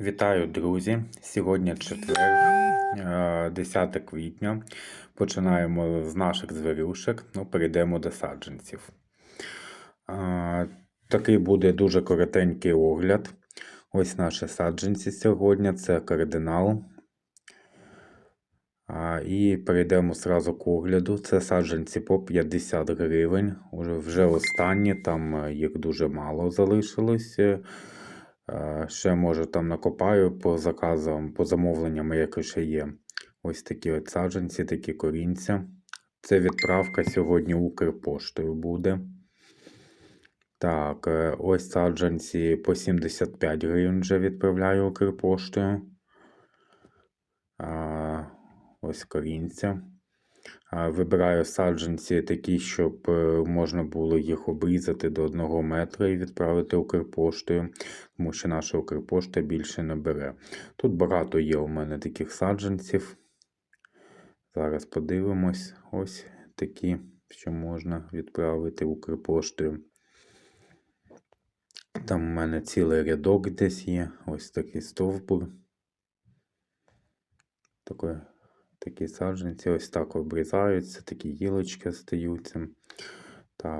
Вітаю, друзі! Сьогодні четвер, е, 10 квітня. Починаємо з наших звірюшек, ну, перейдемо до саджанців. Е, Такий буде дуже коротенький огляд. Ось наші саджанці сьогодні. Це кардинал. І перейдемо зразу к огляду. Це саджанці по 50 гривень. Вже останні, там е, їх дуже мало залишилось. Е, Ще може там накопаю по заказам, по замовленням, які ще є. Ось такі от саджанці, такі корінця. Це відправка сьогодні Укрпоштою буде. Так, е, ось саджанці по 75 гривень вже відправляю Укрпоштою. А, ось корінця. Вибираю саджанці такі, щоб е, можна було їх обрізати до 1 метра і відправити Укрпоштою, тому що наша Укрпошта більше не бере. Тут багато є у мене таких саджанців. Зараз подивимось. Ось такі, що можна відправити Укрпоштою. Там у мене цілий рядок десь є. Ось такий стовбур. Такий такі саджанці ось так обрізаються, такі гілочки стаються. Так,